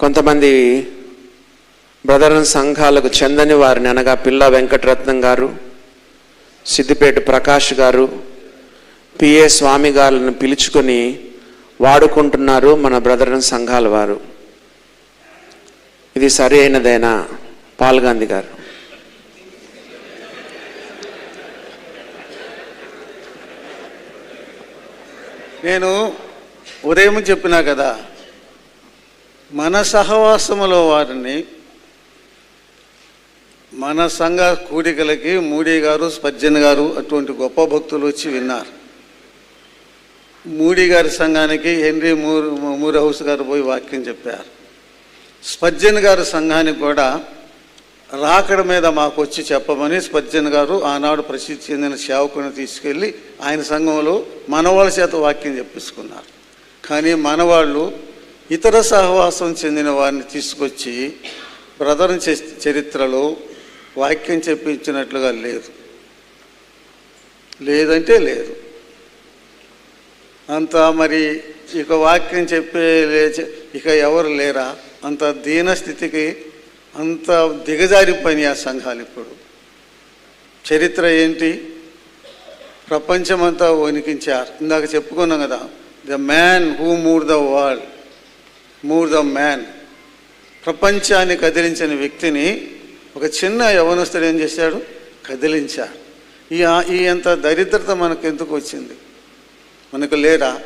కొంతమంది బ్రదర్ సంఘాలకు చెందని వారిని అనగా పిల్ల వెంకటరత్నం గారు సిద్దిపేట ప్రకాష్ గారు పిఏ స్వామి గారిని పిలుచుకొని వాడుకుంటున్నారు మన బ్రదర్ సంఘాల వారు. ఇది సరి అయినదేనా? పాల్ గాంధీ గారు. నేను ఉదయం చెప్పినా కదా మన సహవాసములో వారిని మన సంఘ కూడికలకి మూడీ గారు స్పర్జన్ గారు అటువంటి గొప్ప భక్తులు వచ్చి విన్నారు. మూడీ గారి సంఘానికి హెన్రీ మూర్ మూర్ హౌస్ గారు పోయి వాక్యం చెప్పారు. స్పర్జన్ గారి సంఘానికి కూడా రాకడ మీద మాకు వచ్చి చెప్పమని స్పర్జన్ గారు ఆనాడు ప్రసిద్ధి చెందిన సేవకుని తీసుకెళ్ళి ఆయన సంఘంలో మనవాళ్ళ చేత వాక్యం చెప్పించుకున్నారు కానీ మనవాళ్ళు ఇతర సహవాసం చెందిన వారిని తీసుకొచ్చి బ్రదర్ చరిత్రలో వాక్యం చెప్పించినట్లుగా లేదు. లేదంటే లేదు. అంత మరి ఇక వాక్యం చెప్పే లే- ఇక ఎవరు లేరా? అంత దీన స్థితికి అంత దిగజారిపోయినాయి ఆ సంఘాలు ఇప్పుడు. చరిత్ర ఏంటి? ప్రపంచమంతా వణికించారు. ఇందాక చెప్పుకున్నాం కదా the man who moved the world. Moore the man ప్రపంచాన్ని కదిలించిన వ్యక్తిని ఒక చిన్న యవనస్తుడు ఏం చేశాడు? కదిలించాడు. ఈ ఈ అంత దరిద్రత మనకు ఎందుకు వచ్చింది? మనకు లేరా?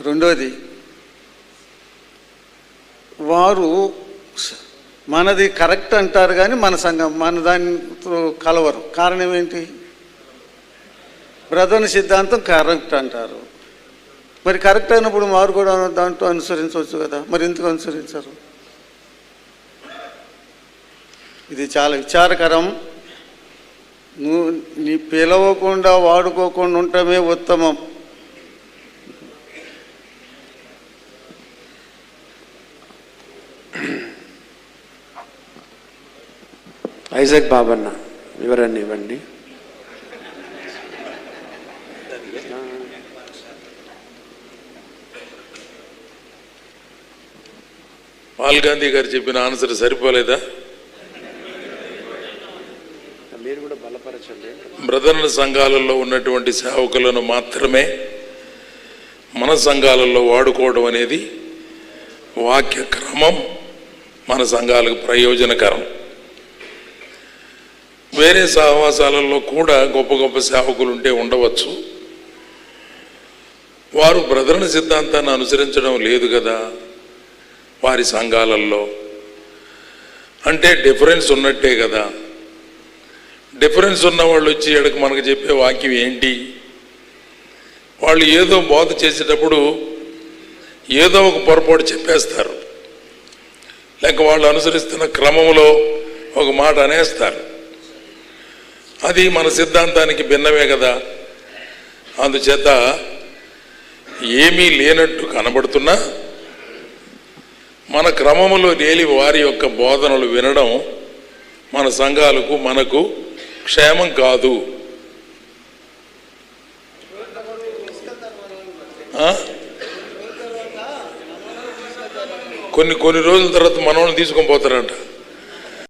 రెండోది వారు మనది కరెక్ట్ అంటారు కానీ మన సంఘం మన దానితో కలవరు. కారణం ఏంటి? బ్రదర్ సిద్ధాంతం కరెక్ట్ అంటారు. మరి కరెక్ట్ అయినప్పుడు వారు కూడా దాంట్లో అనుసరించవచ్చు కదా. మరి ఎందుకు అనుసరించరు? ఇది చాలా విచారకరం. నువ్వు నీ పిలవకుండా వాడుకోకుండా ఉండటమే ఉత్తమం. ఐజక్ బాబన్న వివరణ ఇవ్వండి. పాల్ గాంధీ గారు చెప్పిన ఆన్సర్ సరిపోలేదా? బ్రదర్ల సంఘాలలో ఉన్నటువంటి సేవకులను మాత్రమే మన సంఘాలలో వాడుకోవడం అనేది వాక్య క్రమం మన సంఘాలకు ప్రయోజనకరం. వేరే సహవాసాలలో కూడా గొప్ప గొప్ప సేవకులు ఉంటే ఉండవచ్చు. వారు బ్రదర్ల సిద్ధాంతాన్ని అనుసరించడం లేదు కదా? వారి సంఘాలలో అంటే డిఫరెన్స్ ఉన్నట్టే కదా. డిఫరెన్స్ ఉన్న వాళ్ళు వచ్చి ఎడకు మనకు చెప్పే వాక్యం ఏంటి? వాళ్ళు ఏదో బోధ చేసేటప్పుడు ఏదో ఒక పొరపాటు చెప్పేస్తారు. లేక వాళ్ళు అనుసరిస్తున్న క్రమంలో ఒక మాట అనేస్తారు. అది మన సిద్ధాంతానికి భిన్నమే కదా. అందుచేత ఏమీ లేనట్టు కనబడుతున్నా మన క్రమములో లేని వారి యొక్క బోధనలు వినడం మన సంఘాలకు మనకు క్షేమం కాదు. కొన్ని కొన్ని రోజుల తర్వాత మనల్ని తీసుకొని పోతారంట.